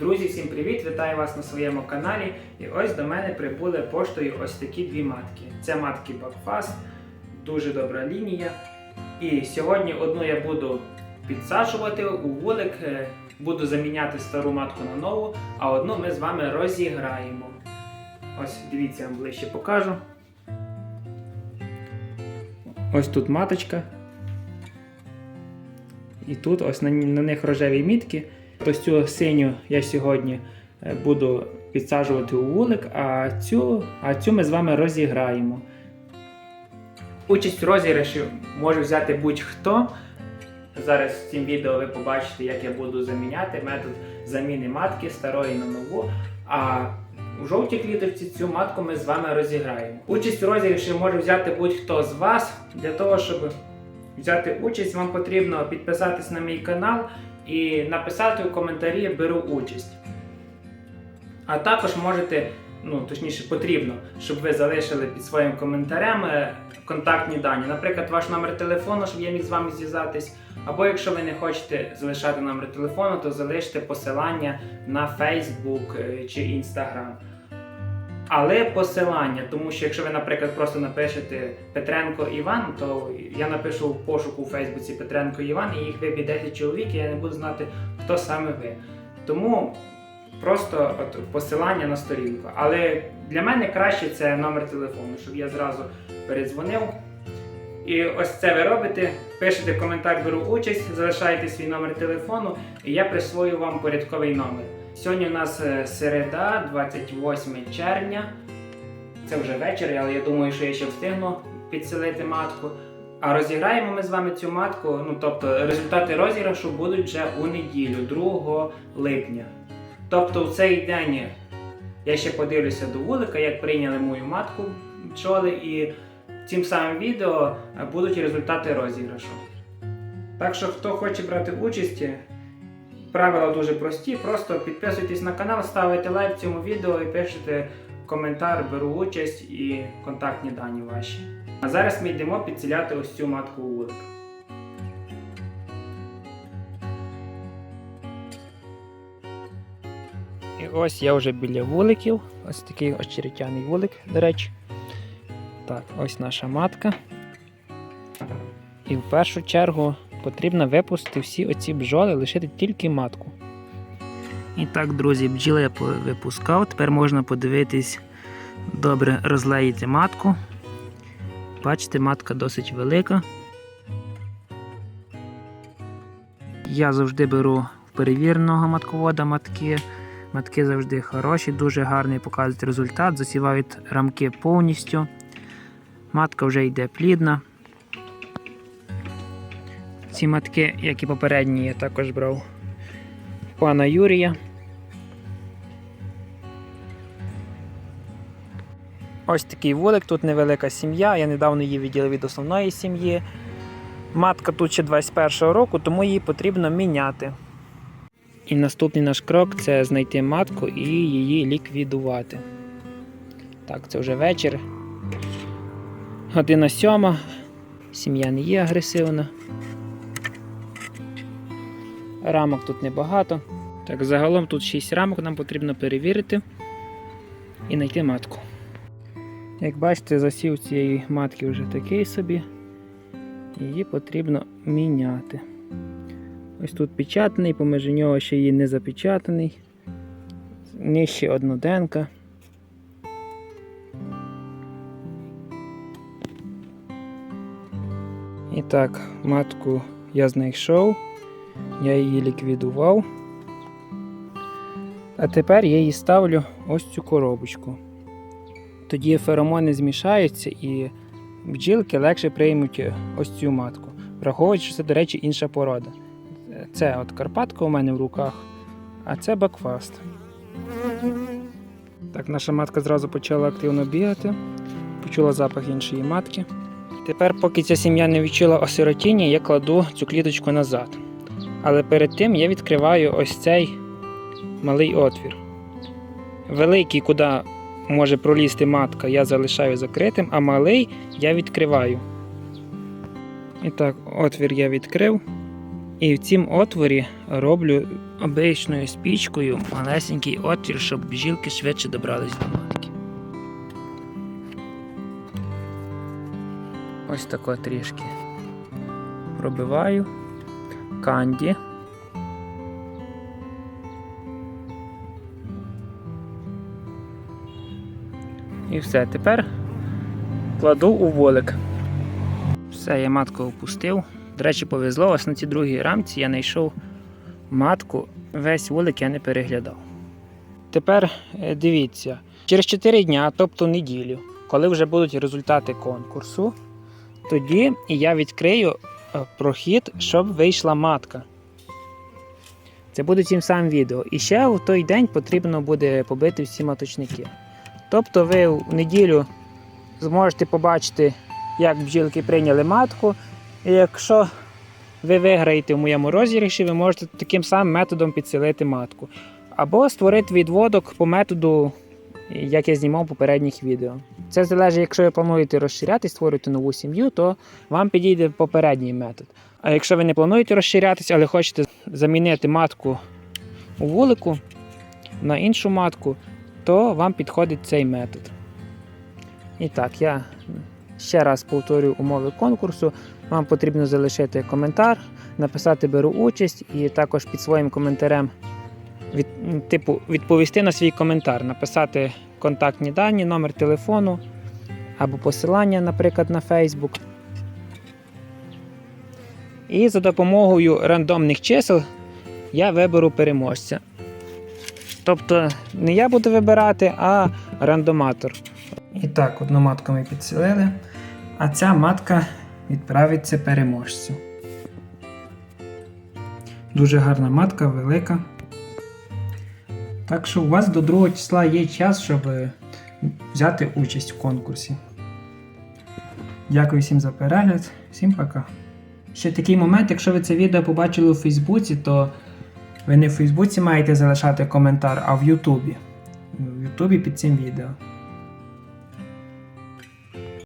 Друзі, всім привіт! Вітаю вас на своєму каналі. І ось до мене прибули поштою ось такі дві матки. Це матки Бакфаст, дуже добра лінія. І сьогодні одну я буду підсаджувати у вулик, е, буду заміняти стару матку на нову, а одну ми з вами розіграємо. Ось дивіться, я вам ближче покажу. Ось тут маточка. І тут ось на, на них рожеві мітки. Ось цю синю я сьогодні е, буду підсаджувати у вулик, а цю, а цю ми з вами розіграємо. Участь в розіграші може взяти будь-хто. Зараз в цім відео ви побачите, як я буду заміняти метод заміни матки старої на нову. А у жовтій кліточці цю матку ми з вами розіграємо. Участь у розіграші може взяти будь-хто з вас. Для того, щоб взяти участь, вам потрібно підписатись на мій канал і написати у коментарі беру участь. А також можете, ну точніше, потрібно, щоб ви залишили під своїм коментарем е, контактні дані, наприклад, ваш номер телефону, щоб я міг з вами зв'язатись. Або якщо ви не хочете залишати номер телефону, то залиште посилання на Facebook е, чи Instagram. Але посилання, тому що якщо ви, наприклад, просто напишете Петренко Іван, то я напишу в пошуку у Фейсбуці Петренко Іван, і їх виб'є 10 чоловік, і я не буду знати, хто саме ви. Тому просто от посилання на сторінку. Але для мене краще це номер телефону, щоб я зразу передзвонив. І ось це ви робите. Пишете коментар, беру участь, залишаєте свій номер телефону, і я присвою вам порядковий номер. Сьогодні у нас е, середа, 28 червня. Це вже вечір, але я думаю, що я ще встигну підселити матку. А розіграємо ми з вами цю матку. Ну тобто результати розіграшу будуть вже у неділю, 2 липня. Тобто в цей день я ще подивлюся до вулика, як прийняли мою матку бджоли, і цим самим відео будуть результати розіграшу. Так що, хто хоче брати участь, правила дуже прості. Просто підписуйтесь на канал, ставите лайк цьому відео і пишете коментар, беру участь і контактні дані ваші. А зараз ми йдемо підціляти ось цю матку вулик. І ось я вже біля вуликів. Ось такий очеретяний вулик, до речі. Так, ось наша матка. І в першу чергу потрібно випустити всі оці бджоли, лишити тільки матку. І так, друзі, бджіли я випускав. Тепер можна подивитись, добре розлеїти матку. Бачите, матка досить велика. Я завжди беру перевіреного матковода матки. Матки завжди хороші, дуже гарний показують результат, засівають рамки повністю. Матка вже йде плідна. Ці матки, як і попередні, я також брав пана Юрія. Ось такий вулик, тут невелика сім'я. Я недавно її відділив від основної сім'ї. Матка тут ще 21-го року, тому її потрібно міняти. І наступний наш крок це знайти матку і її ліквідувати. Так, це вже вечір. Година сьома. Сім'я не є агресивна. Рамок тут небагато. Так, загалом тут 6 рамок нам потрібно перевірити і знайти матку. Як бачите, засів цієї матки вже такий собі. Її потрібно міняти. Ось тут печатаний, поміж нього ще є не запечатаний. Нижче одноденка. І так, матку я знайшов, я її ліквідував. А тепер я її ставлю ось цю коробочку. Тоді феромони змішаються і бджілки легше приймуть ось цю матку. Враховуючи, що це, до речі, інша порода. Це от Карпатка у мене в руках, а це бакфаст. Так, наша матка зразу почала активно бігати, почула запах іншої матки. Тепер, поки ця сім'я не відчула осиротіння, я кладу цю кліточку назад. Але перед тим я відкриваю ось цей малий отвір. Великий, куди може пролізти матка, я залишаю закритим, а малий я відкриваю. І так, отвір я відкрив. І в цім отворі роблю обичною спічкою малесенький отвір, щоб бджілки швидше добрались до матки. Ось тако трішки пробиваю канді. І все, тепер кладу у волик. Все, я матку опустив. До речі, повезло, ось на цій другій рамці я знайшов матку, весь вулик я не переглядав. Тепер е, дивіться, через 4 дня, тобто неділю, коли вже будуть результати конкурсу, тоді я відкрию прохід, щоб вийшла матка. Це буде цим самим відео. І ще в той день потрібно буде побити всі маточники. Тобто ви в неділю зможете побачити, як бджілки прийняли матку. І якщо ви виграєте в моєму розіграші, ви можете таким самим методом підсилити матку. Або створити відводок по методу, як я знімав в попередніх відео. Це залежить, якщо ви плануєте розширятись, створювати нову сім'ю, то вам підійде попередній метод. А якщо ви не плануєте розширятись, але хочете замінити матку у вулику на іншу матку, то вам підходить цей метод. І так, я ще раз повторюю умови конкурсу. Вам потрібно залишити коментар, написати беру участь і також під своїм коментарем типу, відповісти на свій коментар, написати контактні дані, номер телефону або посилання, наприклад, на Facebook. І за допомогою рандомних чисел я виберу переможця. Тобто не я буду вибирати, а рандоматор. І так, одну матку ми підселили, а ця матка відправиться переможцю. Дуже гарна матка, велика. Так що у вас до 2 числа є час, щоб взяти участь в конкурсі. Дякую всім за перегляд, всім пока. Ще такий момент, якщо ви це відео побачили у Фейсбуці, то ви не в Фейсбуці маєте залишати коментар, а в Ютубі. В Ютубі під цим відео.